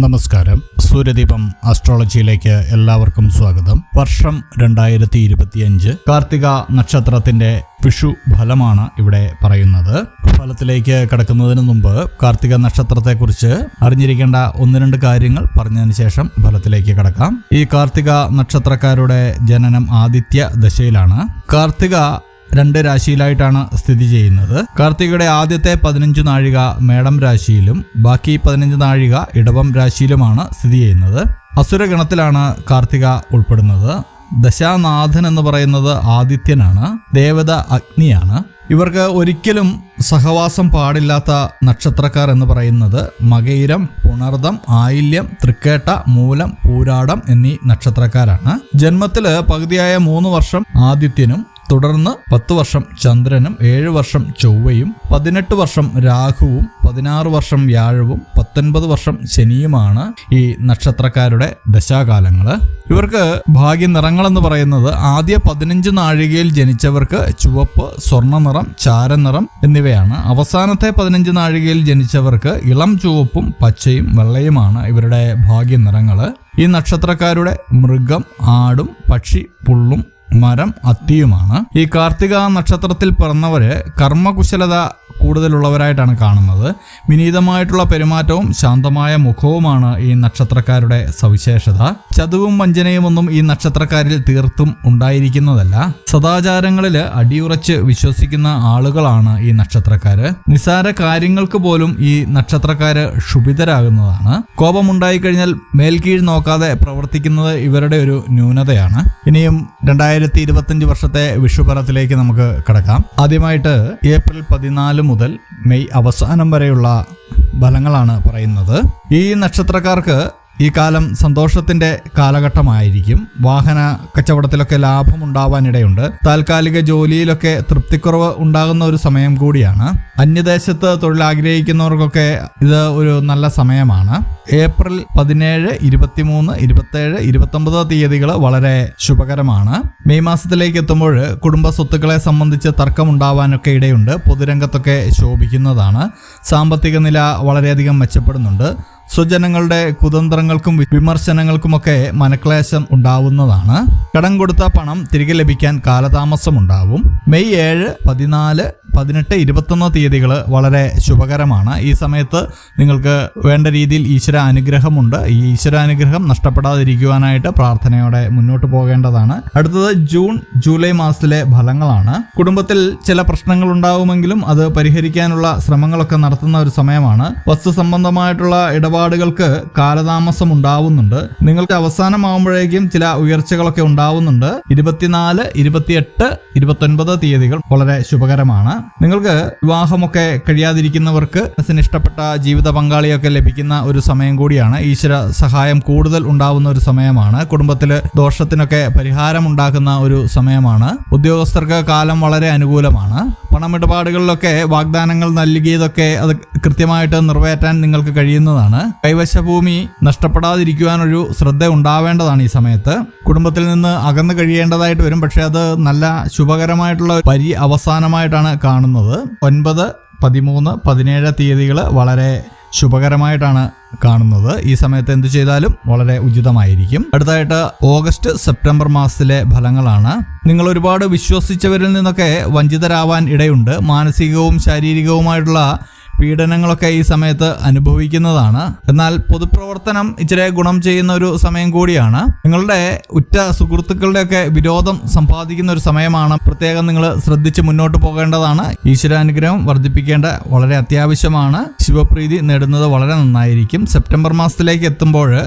നമസ്കാരം. സൂര്യദീപം ആസ്ട്രോളജിയിലേക്ക് എല്ലാവർക്കും സ്വാഗതം. വർഷം രണ്ടായിരത്തി ഇരുപത്തിയഞ്ച് കാർത്തിക നക്ഷത്രത്തിന്റെ വിഷു ഫലമാണ് ഇവിടെ പറയുന്നത്. ഫലത്തിലേക്ക് കടക്കുന്നതിന് മുമ്പ് കാർത്തിക നക്ഷത്രത്തെക്കുറിച്ച് അറിഞ്ഞിരിക്കേണ്ട ഒന്ന് രണ്ട് കാര്യങ്ങൾ പറഞ്ഞതിന് ശേഷം ഫലത്തിലേക്ക് കടക്കാം. ഈ കാർത്തിക നക്ഷത്രക്കാരുടെ ജനനം ആദിത്യ ദശയിലാണ്. കാർത്തിക രണ്ട് രാശിയിലായിട്ടാണ് സ്ഥിതി ചെയ്യുന്നത്. കാർത്തികയുടെ ആദ്യത്തെ പതിനഞ്ച് നാഴിക മേടം രാശിയിലും ബാക്കി പതിനഞ്ച് നാഴിക ഇടവം രാശിയിലുമാണ് സ്ഥിതി ചെയ്യുന്നത്. അസുരഗണത്തിലാണ് കാർത്തിക ഉൾപ്പെടുന്നത്. ദശാനാഥൻ എന്ന് പറയുന്നത് ആദിത്യനാണ് ദേവത അഗ്നിയാണ്. ഇവർക്ക് ഒരിക്കലും സഹവാസം പാടില്ലാത്ത നക്ഷത്രക്കാർ എന്ന് പറയുന്നത് മകയിരം പുണർദം ആയില്യം തൃക്കേട്ട മൂലം പൂരാടം എന്നീ നക്ഷത്രക്കാരാണ്. ജന്മത്തിൽ പകുതിയായ മൂന്ന് വർഷം ആദിത്യനും തുടർന്ന് പത്ത് വർഷം ചന്ദ്രനും ഏഴ് വർഷം ചൊവ്വയും പതിനെട്ട് വർഷം രാഹുവും പതിനാറ് വർഷം വ്യാഴവും പത്തൊൻപത് വർഷം ശനിയുമാണ് ഈ നക്ഷത്രക്കാരുടെ ദശാകാലങ്ങൾ ഇവർക്ക് ഭാഗ്യ നിറങ്ങളെന്ന് പറയുന്നത് ആദ്യ പതിനഞ്ച് നാഴികയിൽ ജനിച്ചവർക്ക് ചുവപ്പ് സ്വർണ സ്വർണനിറം ചാരനിറം എന്നിവയാണ്. അവസാനത്തെ പതിനഞ്ച് നാഴികയിൽ ജനിച്ചവർക്ക് ഇളം ചുവപ്പും പച്ചയും വെള്ളയുമാണ് ഇവരുടെ ഭാഗ്യ നിറങ്ങൾ ഈ നക്ഷത്രക്കാരുടെ മൃഗം ആടും പക്ഷി പുള്ളും മരം അത്തിയുമാണ്. ഈ കാർത്തിക നക്ഷത്രത്തിൽ പിറന്നവര് കർമ്മകുശലത കൂടുതലുള്ളവരായിട്ടാണ് കാണുന്നത്. വിനീതമായിട്ടുള്ള പെരുമാറ്റവും ശാന്തമായ മുഖവുമാണ് ഈ നക്ഷത്രക്കാരുടെ സവിശേഷത. ചതുവും വഞ്ചനയും ഒന്നും ഈ നക്ഷത്രക്കാരിൽ തീർത്തും ഉണ്ടായിരിക്കുന്നതല്ല. സദാചാരങ്ങളിൽ അടിയുറച്ച് വിശ്വസിക്കുന്ന ആളുകളാണ് ഈ നക്ഷത്രക്കാര്. നിസാര കാര്യങ്ങൾക്ക് പോലും ഈ നക്ഷത്രക്കാര് ക്ഷുഭിതരാകുന്നതാണ്. കോപമുണ്ടായി കഴിഞ്ഞാൽ മേൽക്കീഴ് നോക്കാതെ പ്രവർത്തിക്കുന്നത് ഇവരുടെ ഒരു ന്യൂനതയാണ്. ഇനിയും രണ്ടായിരത്തി ഇരുപത്തിയഞ്ച് വർഷത്തെ വിഷുപറത്തിലേക്ക് നമുക്ക് കടക്കാം. ആദ്യമായിട്ട് ഏപ്രിൽ പതിനാല് മുതൽ മെയ് അവസാനം വരെയുള്ള ഫലങ്ങളാണ് പറയുന്നത്. ഈ നക്ഷത്രക്കാർക്ക് ഈ കാലം സന്തോഷത്തിന്റെ കാലഘട്ടമായിരിക്കും. വാഹന കച്ചവടത്തിലൊക്കെ ലാഭം ഉണ്ടാവാനിടയുണ്ട് താൽക്കാലിക ജോലിയിലൊക്കെ തൃപ്തിക്കുറവ് ഉണ്ടാകുന്ന ഒരു സമയം കൂടിയാണ്. അന്യദേശത്ത് തൊഴിൽ ആഗ്രഹിക്കുന്നവർക്കൊക്കെ ഇത് ഒരു നല്ല സമയമാണ്. ഏപ്രിൽ പതിനേഴ് ഇരുപത്തിമൂന്ന് ഇരുപത്തേഴ് ഇരുപത്തൊമ്പത് തീയതികൾ വളരെ ശുഭകരമാണ്. മെയ് മാസത്തിലേക്ക് എത്തുമ്പോൾ കുടുംബ സ്വത്തുക്കളെ സംബന്ധിച്ച് തർക്കമുണ്ടാവാനൊക്കെ ഇടയുണ്ട്. പൊതുരംഗത്തൊക്കെ ശോഭിക്കുന്നതാണ്. സാമ്പത്തിക നില വളരെയധികം മെച്ചപ്പെടുന്നുണ്ട്. സ്വജനങ്ങളുടെ കുതന്ത്രങ്ങൾക്കും വിമർശനങ്ങൾക്കുമൊക്കെ മനക്ലേശം ഉണ്ടാവുന്നതാണ്. കടം കൊടുത്ത പണം തിരികെ ലഭിക്കാൻ കാലതാമസമുണ്ടാവും. മെയ് ഏഴ് പതിനാല് പതിനെട്ട് ഇരുപത്തൊന്ന് തീയതികൾ വളരെ ശുഭകരമാണ്. ഈ സമയത്ത് നിങ്ങൾക്ക് വേണ്ട രീതിയിൽ ഈശ്വര അനുഗ്രഹമുണ്ട്. ഈ ഈശ്വര അനുഗ്രഹം നഷ്ടപ്പെടാതിരിക്കുവാനായിട്ട് പ്രാർത്ഥനയോടെ മുന്നോട്ട് പോകേണ്ടതാണ്. അടുത്തത് ജൂൺ ജൂലൈ മാസത്തിലെ ഫലങ്ങളാണ്. കുടുംബത്തിൽ ചില പ്രശ്നങ്ങൾ ഉണ്ടാവുമെങ്കിലും അത് പരിഹരിക്കാനുള്ള ശ്രമങ്ങളൊക്കെ നടത്തുന്ന ഒരു സമയമാണ്. വസ്തു സംബന്ധമായിട്ടുള്ള ഇടപാടുകൾക്ക് കാലതാമസം ഉണ്ടാവുന്നുണ്ട് നിങ്ങൾക്ക് അവസാനമാകുമ്പോഴേക്കും ചില ഉയർച്ചകളൊക്കെ ഉണ്ടാവുന്നുണ്ട്. ഇരുപത്തിനാല് ഇരുപത്തിയെട്ട് ഇരുപത്തൊൻപത് തീയതികൾ വളരെ ശുഭകരമാണ്. നിങ്ങൾക്ക് വിവാഹമൊക്കെ കഴിയാതിരിക്കുന്നവർക്ക് മനസ്സിന് ഇഷ്ടപ്പെട്ട ജീവിത പങ്കാളിയൊക്കെ ലഭിക്കുന്ന ഒരു സമയം കൂടിയാണ്. ഈശ്വര സഹായം കൂടുതൽ ഉണ്ടാവുന്ന ഒരു സമയമാണ്. കുടുംബത്തിൽ ദോഷത്തിനൊക്കെ പരിഹാരം ഉണ്ടാക്കുന്ന ഒരു സമയമാണ്. ഉദ്യോഗസ്ഥർക്ക് കാലം വളരെ അനുകൂലമാണ്. പണമിടപാടുകളിലൊക്കെ വാഗ്ദാനങ്ങൾ നൽകിയതൊക്കെ അത് കൃത്യമായിട്ട് നിറവേറ്റാൻ നിങ്ങൾക്ക് കഴിയുന്നതാണ്. കൈവശ ഭൂമി നഷ്ടപ്പെടാതിരിക്കുവാനൊരു ശ്രദ്ധ ഉണ്ടാവേണ്ടതാണ് ഈ സമയത്ത്. കുടുംബത്തിൽ നിന്ന് അകന്നു കഴിയേണ്ടതായിട്ട് വരും പക്ഷെ അത് നല്ല ശുഭകരമായിട്ടുള്ള പരി അവസാനമായിട്ടാണ് കാണുന്നത്. ഒൻപത് പതിമൂന്ന് പതിനേഴ് തീയതികൾ വളരെ ശുഭകരമായിട്ടാണ് കാണുന്നത്. ഈ സമയത്ത് എന്ത് ചെയ്താലും വളരെ ഉചിതമായിരിക്കും. അടുത്തായിട്ട് ഓഗസ്റ്റ് സെപ്റ്റംബർ മാസത്തിലെ ഫലങ്ങളാണ്. നിങ്ങൾ ഒരുപാട് വിശ്വസിച്ചവരിൽ നിന്നൊക്കെ വഞ്ചിതരാവാൻ ഇടയുണ്ട്. മാനസികവും ശാരീരികവുമായിട്ടുള്ള പീഡനങ്ങളൊക്കെ ഈ സമയത്ത് അനുഭവിക്കുന്നതാണ്. എന്നാൽ പൊതുപ്രവർത്തനം ഇച്ചിരി ഗുണം ചെയ്യുന്ന ഒരു സമയം കൂടിയാണ്. നിങ്ങളുടെ ഉറ്റ സുഹൃത്തുക്കളുടെയൊക്കെ വിരോധം സമ്പാദിക്കുന്ന ഒരു സമയമാണ് പ്രത്യേകം നിങ്ങൾ ശ്രദ്ധിച്ച് മുന്നോട്ട് പോകേണ്ടതാണ്. ഈശ്വരാനുഗ്രഹം വർദ്ധിപ്പിക്കേണ്ട വളരെ അത്യാവശ്യമാണ്. ശിവപ്രീതി നേടുന്നത് വളരെ നന്നായിരിക്കും. സെപ്റ്റംബർ മാസത്തിലേക്ക് എത്തുമ്പോൾ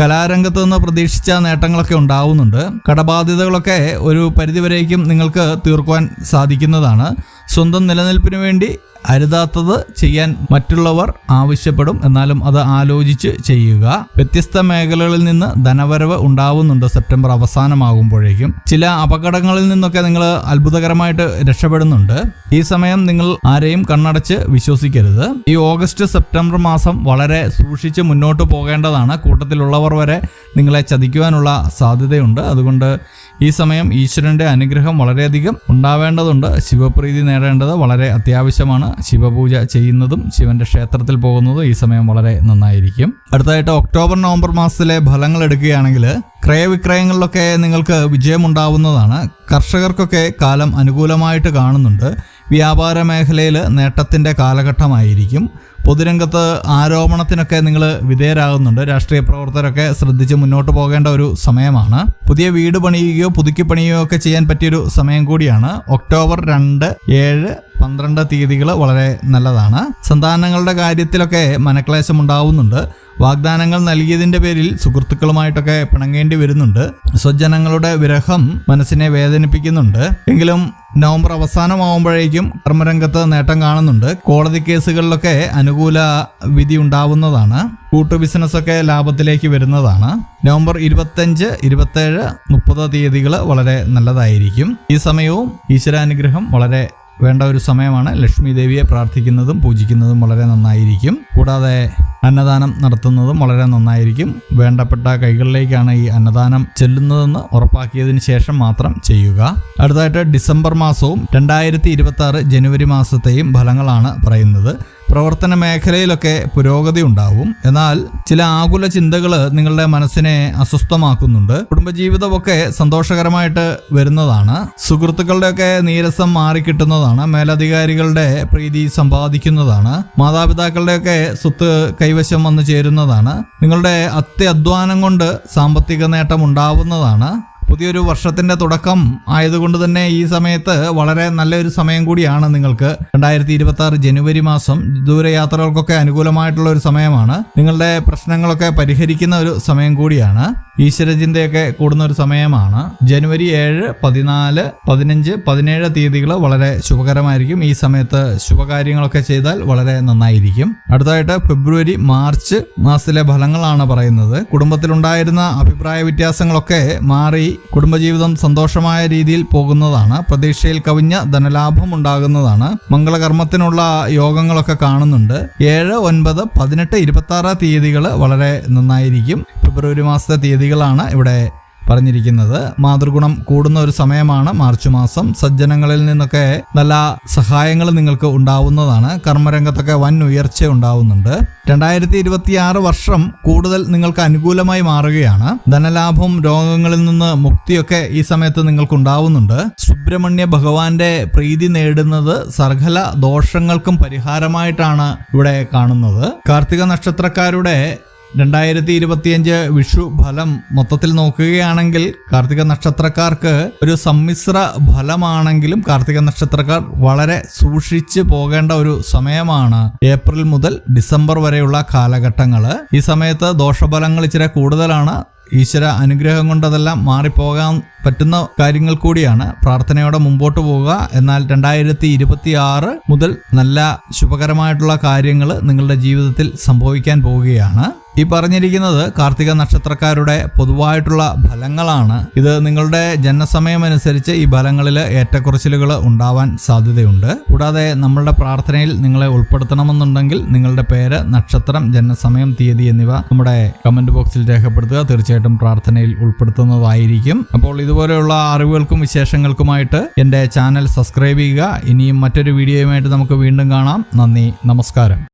കലാരംഗത്ത് നിന്ന് പ്രതീക്ഷിച്ച നേട്ടങ്ങളൊക്കെ ഉണ്ടാവുന്നുണ്ട്. കടബാധ്യതകളൊക്കെ ഒരു പരിധിവരേക്കും നിങ്ങൾക്ക് തീർക്കുവാൻ സാധിക്കുന്നതാണ്. സ്വന്തം നിലനിൽപ്പിന് വേണ്ടി അരുതാത്തത് ചെയ്യാൻ മറ്റുള്ളവർ ആവശ്യപ്പെടും. എന്നാലും അത് ആലോചിച്ച് ചെയ്യുക. വ്യത്യസ്ത മേഖലകളിൽ നിന്ന് ധനവരവ് ഉണ്ടാവുന്നുണ്ട് സെപ്റ്റംബർ അവസാനമാകുമ്പോഴേക്കും. ചില അപകടങ്ങളിൽ നിന്നൊക്കെ നിങ്ങൾ അത്ഭുതകരമായിട്ട് രക്ഷപ്പെടുന്നുണ്ട്. ഈ സമയം നിങ്ങൾ ആരെയും കണ്ണടച്ച് വിശ്വസിക്കരുത്. ഈ ഓഗസ്റ്റ് സെപ്റ്റംബർ മാസം വളരെ സൂക്ഷിച്ച് മുന്നോട്ട് പോകേണ്ടതാണ്. കൂട്ടത്തിലുള്ളവർ വരെ നിങ്ങളെ ചതിക്കുവാനുള്ള സാധ്യതയുണ്ട്. അതുകൊണ്ട് ഈ സമയം ഈശ്വരന്റെ അനുഗ്രഹം വളരെയധികം ഉണ്ടാവേണ്ടതുണ്ട്. ശിവപ്രീതി നേടേണ്ടത് വളരെ അത്യാവശ്യമാണ്. ശിവപൂജ ചെയ്യുന്നതും ശിവന്റെ ക്ഷേത്രത്തിൽ പോകുന്നതും ഈ സമയം വളരെ നന്നായിരിക്കും. അടുത്തതായിട്ട് ഒക്ടോബർ നവംബർ മാസത്തിലെ ഫലങ്ങൾ എടുക്കുകയാണെങ്കിൽ ക്രയവിക്രയങ്ങളിലൊക്കെ നിങ്ങൾക്ക് വിജയമുണ്ടാവുന്നതാണ്. കർഷകർക്കൊക്കെ കാലം അനുകൂലമായിട്ട് കാണുന്നുണ്ട്. വ്യാപാര മേഖലയിൽ നേട്ടത്തിന്റെ കാലഘട്ടമായിരിക്കും. പൊതുരംഗത്ത് ആരോപണത്തിനൊക്കെ നിങ്ങൾ വിധേയരാകുന്നുണ്ട്. രാഷ്ട്രീയ പ്രവർത്തകരൊക്കെ ശ്രദ്ധിച്ച് മുന്നോട്ട് പോകേണ്ട ഒരു സമയമാണ്. പുതിയ വീട് പണിയുകയോ പുതുക്കി പണിയുകയോ ഒക്കെ ചെയ്യാൻ പറ്റിയൊരു സമയം കൂടിയാണ്. ഒക്ടോബർ രണ്ട് ഏഴ് പന്ത്രണ്ട് തീയതികൾ വളരെ നല്ലതാണ്. സന്താനങ്ങളുടെ കാര്യത്തിലൊക്കെ മനക്ലേശം ഉണ്ടാവുന്നുണ്ട്. വാഗ്ദാനങ്ങൾ നൽകിയതിന്റെ പേരിൽ സുഹൃത്തുക്കളുമായിട്ടൊക്കെ പിണങ്ങേണ്ടി വരുന്നുണ്ട്. സ്വജനങ്ങളുടെ വിരഹം മനസ്സിനെ വേദനിപ്പിക്കുന്നുണ്ട്. എങ്കിലും നവംബർ അവസാനമാവുമ്പോഴേക്കും കർമ്മരംഗത്ത് നേട്ടം കാണുന്നുണ്ട്. കോടതി കേസുകളിലൊക്കെ അനുകൂല വിധി ഉണ്ടാവുന്നതാണ്. കൂട്ടു ബിസിനസ്സൊക്കെ ലാഭത്തിലേക്ക് വരുന്നതാണ്. നവംബർ ഇരുപത്തഞ്ച് ഇരുപത്തേഴ് മുപ്പത് തീയതികൾ വളരെ നല്ലതായിരിക്കും. ഈ സമയവും ഈശ്വരാനുഗ്രഹം വളരെ വേണ്ട ഒരു സമയമാണ്. ലക്ഷ്മി ദേവിയെ പ്രാർത്ഥിക്കുന്നതും പൂജിക്കുന്നതും വളരെ നന്നായിരിക്കും. കൂടാതെ അന്നദാനം നടത്തുന്നതും വളരെ നന്നായിരിക്കും. വേണ്ടപ്പെട്ട കൈകളിലേക്കാണ് ഈ അന്നദാനം ചെല്ലുന്നതെന്ന് ഉറപ്പാക്കിയതിന് ശേഷം മാത്രം ചെയ്യുക. അടുത്തതായിട്ട് ഡിസംബർ മാസവും രണ്ടായിരത്തി ജനുവരി മാസത്തെയും ഫലങ്ങളാണ് പറയുന്നത്. പ്രവർത്തന മേഖലയിലൊക്കെ പുരോഗതി ഉണ്ടാവും. എന്നാൽ ചില ആകുല ചിന്തകൾ നിങ്ങളുടെ മനസ്സിനെ അസ്വസ്ഥമാക്കുന്നുണ്ട്. കുടുംബജീവിതമൊക്കെ സന്തോഷകരമായിട്ട് വരുന്നതാണ്. സുഹൃത്തുക്കളുടെയൊക്കെ നീരസം മാറിക്കിട്ടുന്നതാണ്. മേലധികാരികളുടെ പ്രീതി സമ്പാദിക്കുന്നതാണ്. മാതാപിതാക്കളുടെയൊക്കെ സ്വത്ത് കൈവശം വന്നു ചേരുന്നതാണ്. നിങ്ങളുടെ അത്യധ്വാനം കൊണ്ട് സാമ്പത്തിക നേട്ടം ഉണ്ടാവുന്നതാണ് പുതിയൊരു വർഷത്തിന്റെ തുടക്കം ആയതുകൊണ്ട് തന്നെ ഈ സമയത്ത് വളരെ നല്ലൊരു സമയം കൂടിയാണ് നിങ്ങൾക്ക്. രണ്ടായിരത്തി ഇരുപത്തി ആറ് ജനുവരി മാസം ദൂരയാത്രകൾക്കൊക്കെ അനുകൂലമായിട്ടുള്ള ഒരു സമയമാണ്. നിങ്ങളുടെ പ്രശ്നങ്ങളൊക്കെ പരിഹരിക്കുന്ന ഒരു സമയം കൂടിയാണ്. ഈശ്വരചിന്തയൊക്കെ കൂടുന്ന ഒരു സമയമാണ്. ജനുവരി ഏഴ് പതിനാല് പതിനഞ്ച് പതിനേഴ് തീയതികൾ വളരെ ശുഭകരമായിരിക്കും. ഈ സമയത്ത് ശുഭകാര്യങ്ങളൊക്കെ ചെയ്താൽ വളരെ നന്നായിരിക്കും. അടുത്തതായിട്ട് ഫെബ്രുവരി മാർച്ച് മാസത്തിലെ ഫലങ്ങളാണ് പറയുന്നത്. കുടുംബത്തിലുണ്ടായിരുന്ന അഭിപ്രായ വ്യത്യാസങ്ങളൊക്കെ മാറി കുടുംബജീവിതം സന്തോഷമായ രീതിയിൽ പോകുന്നതാണ്. പ്രതീക്ഷയിൽ കവിഞ്ഞ ധനലാഭം ഉണ്ടാകുന്നതാണ്. മംഗളകർമ്മത്തിനുള്ള യോഗങ്ങളൊക്കെ കാണുന്നുണ്ട്. ഏഴ് ഒൻപത് പതിനെട്ട് ഇരുപത്തി ആറ് തീയതികൾ വളരെ നന്നായിരിക്കും. ഫെബ്രുവരി മാസത്തെ തീയതികളാണ് ഇവിടെ പറഞ്ഞിരിക്കുന്നത്. മാതൃഗുണം കൂടുന്ന ഒരു സമയമാണ് മാർച്ച് മാസം. സജ്ജനങ്ങളിൽ നിന്നൊക്കെ നല്ല സഹായങ്ങൾ നിങ്ങൾക്ക് ഉണ്ടാവുന്നതാണ്. കർമ്മരംഗത്തൊക്കെ വൻ ഉയർച്ച ഉണ്ടാവുന്നുണ്ട്. രണ്ടായിരത്തി ഇരുപത്തി ആറ് വർഷം കൂടുതൽ നിങ്ങൾക്ക് അനുകൂലമായി മാറുകയാണ്. ധനലാഭം രോഗങ്ങളിൽ നിന്ന് മുക്തിയൊക്കെ ഈ സമയത്ത് നിങ്ങൾക്ക് ഉണ്ടാവുന്നുണ്ട് സുബ്രഹ്മണ്യ ഭഗവാന്റെ പ്രീതി നേടുന്നത് സർഗല ദോഷങ്ങൾക്കും പരിഹാരമായിട്ടാണ് ഇവിടെ കാണുന്നത്. കാർത്തിക നക്ഷത്രക്കാരുടെ രണ്ടായിരത്തി ഇരുപത്തിയഞ്ച് വിഷു ഫലം മൊത്തത്തിൽ നോക്കുകയാണെങ്കിൽ കാർത്തിക നക്ഷത്രക്കാർക്ക് ഒരു സമ്മിശ്ര ഫലമാണെങ്കിലും കാർത്തിക നക്ഷത്രക്കാർ വളരെ സൂക്ഷിച്ച് പോകേണ്ട ഒരു സമയമാണ് ഏപ്രിൽ മുതൽ ഡിസംബർ വരെയുള്ള കാലഘട്ടങ്ങൾ. ഈ സമയത്ത് ദോഷഫലങ്ങൾ ഇച്ചിരി കൂടുതലാണ്. ഈശ്വര അനുഗ്രഹം കൊണ്ട് അതെല്ലാം മാറിപ്പോകാൻ പറ്റുന്ന കാര്യങ്ങൾ കൂടിയാണ്. പ്രാർത്ഥനയോടെ മുമ്പോട്ട് പോവുക. എന്നാൽ രണ്ടായിരത്തി ഇരുപത്തി ആറ് മുതൽ നല്ല ശുഭകരമായിട്ടുള്ള കാര്യങ്ങൾ നിങ്ങളുടെ ജീവിതത്തിൽ സംഭവിക്കാൻ പോവുകയാണ്. ഈ പറഞ്ഞിരിക്കുന്നത് കാർത്തിക നക്ഷത്രക്കാരുടെ പൊതുവായിട്ടുള്ള ഫലങ്ങളാണ്. ഇത് നിങ്ങളുടെ ജനസമയം അനുസരിച്ച് ഈ ഫലങ്ങളിൽ ഏറ്റക്കുറച്ചിലുകൾ ഉണ്ടാവാൻ സാധ്യതയുണ്ട്. കൂടാതെ നമ്മളുടെ പ്രാർത്ഥനയിൽ നിങ്ങളെ ഉൾപ്പെടുത്തണമെന്നുണ്ടെങ്കിൽ നിങ്ങളുടെ പേര് നക്ഷത്രം ജനസമയം തീയതി എന്നിവ നമ്മുടെ കമന്റ് ബോക്സിൽ രേഖപ്പെടുത്തുക. തീർച്ചയായിട്ടും പ്രാർത്ഥനയിൽ ഉൾപ്പെടുത്തുന്നതായിരിക്കും. അപ്പോൾ ഇതുപോലെയുള്ള അറിവുകൾക്കും വിശേഷങ്ങൾക്കുമായിട്ട് എന്റെ ചാനൽ സബ്സ്ക്രൈബ് ചെയ്യുക. ഇനിയും മറ്റൊരു വീഡിയോയുമായിട്ട് നമുക്ക് വീണ്ടും കാണാം. നന്ദി നമസ്കാരം.